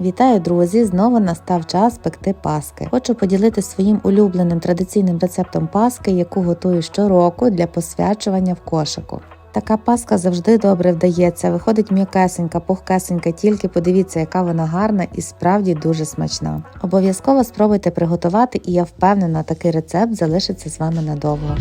Вітаю, друзі! Знову настав час пекти паски. Хочу поділитися своїм улюбленим традиційним рецептом паски, яку готую щороку для посвячування в кошику. Така паска завжди добре вдається, виходить м'якесенька, пухкесенька, тільки подивіться, яка вона гарна і справді дуже смачна. Обов'язково спробуйте приготувати, і я впевнена, такий рецепт залишиться з вами надовго.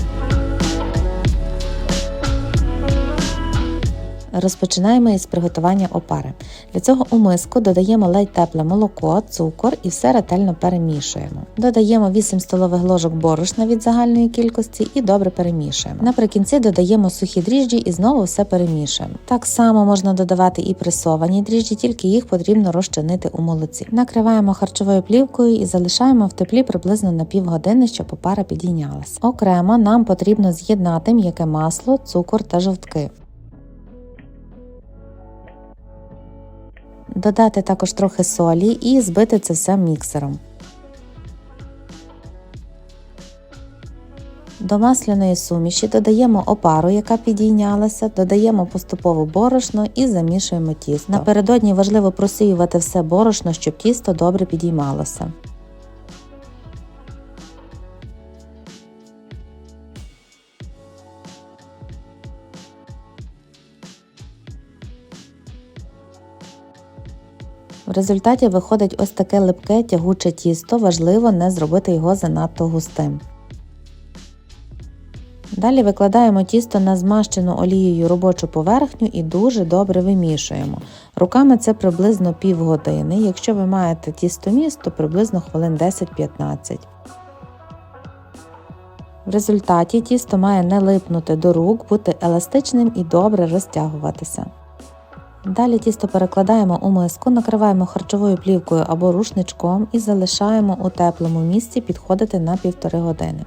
Розпочинаємо із приготування опари. Для цього у миску додаємо ледь тепле молоко, цукор і все ретельно перемішуємо. Додаємо 8 столових ложок борошна від загальної кількості і добре перемішуємо. Наприкінці додаємо сухі дріжджі і знову все перемішуємо. Так само можна додавати і пресовані дріжджі, тільки їх потрібно розчинити у молоці. Накриваємо харчовою плівкою і залишаємо в теплі приблизно на півгодини, щоб опара підійнялась. Окремо нам потрібно з'єднати м'яке масло, цукор та жовтки. Додати також трохи солі і збити це все міксером. До масляної суміші додаємо опару, яка підійнялася, додаємо поступово борошно і замішуємо тісто. Напередодні важливо просіювати все борошно, щоб тісто добре підіймалося. В результаті виходить ось таке липке тягуче тісто, важливо не зробити його занадто густим. Далі викладаємо тісто на змащену олією робочу поверхню і дуже добре вимішуємо. Руками це приблизно півгодини. Якщо ви маєте тістоміс, то приблизно хвилин 10-15. В результаті тісто має не липнути до рук, бути еластичним і добре розтягуватися. Далі тісто перекладаємо у миску, накриваємо харчовою плівкою або рушничком і залишаємо у теплому місці підходити на півтори години.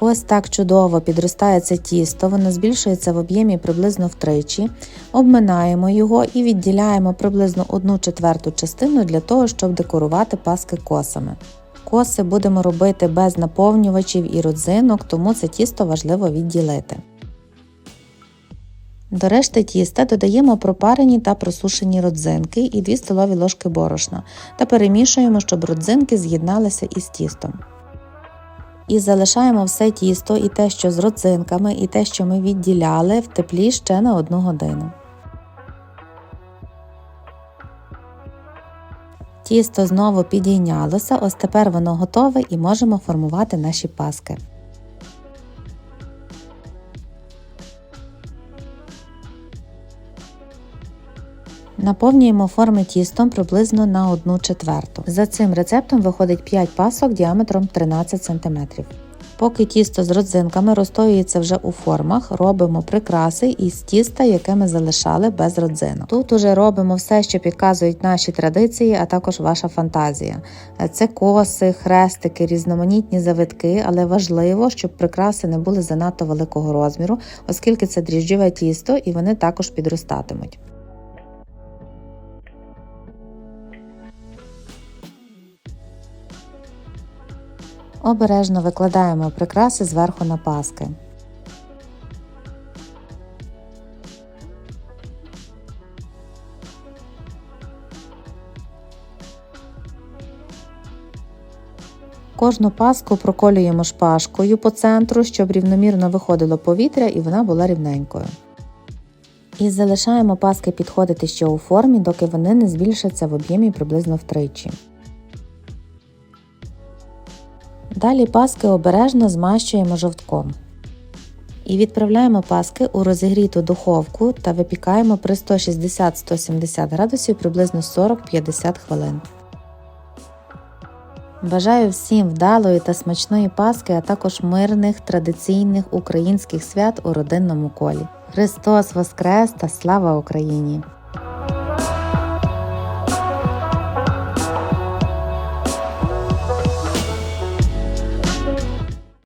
Ось так чудово підростає це тісто, воно збільшується в об'ємі приблизно втричі, обминаємо його і відділяємо приблизно 1 четверту частину для того, щоб декорувати паски косами. Коси будемо робити без наповнювачів і родзинок, тому це тісто важливо відділити. До решти тіста додаємо пропарені та просушені родзинки і 2 столові ложки борошна та перемішуємо, щоб родзинки з'єдналися із тістом. І залишаємо все тісто і те, що з родзинками, і те, що ми відділяли, в теплі ще на 1 годину. Тісто знову підійнялося, ось тепер воно готове і можемо формувати наші паски. Наповнюємо форми тістом приблизно на 1 четверту. За цим рецептом виходить 5 пасок діаметром 13 см. Поки тісто з родзинками розстоюється вже у формах, робимо прикраси із тіста, яке ми залишали без родзинок. Тут уже робимо все, що підказують наші традиції, а також ваша фантазія. Це коси, хрестики, різноманітні завитки, але важливо, щоб прикраси не були занадто великого розміру, оскільки це дріжджове тісто і вони також підростатимуть. Обережно викладаємо прикраси зверху на паски. Кожну паску проколюємо шпажкою по центру, щоб рівномірно виходило повітря і вона була рівненькою. І залишаємо паски підходити ще у формі, доки вони не збільшаться в об'ємі приблизно втричі. Далі паски обережно змащуємо жовтком. І відправляємо паски у розігріту духовку та випікаємо при 160-170 градусів приблизно 40-50 хвилин. Бажаю всім вдалої та смачної паски, а також мирних традиційних українських свят у родинному колі. Христос Воскрес та слава Україні!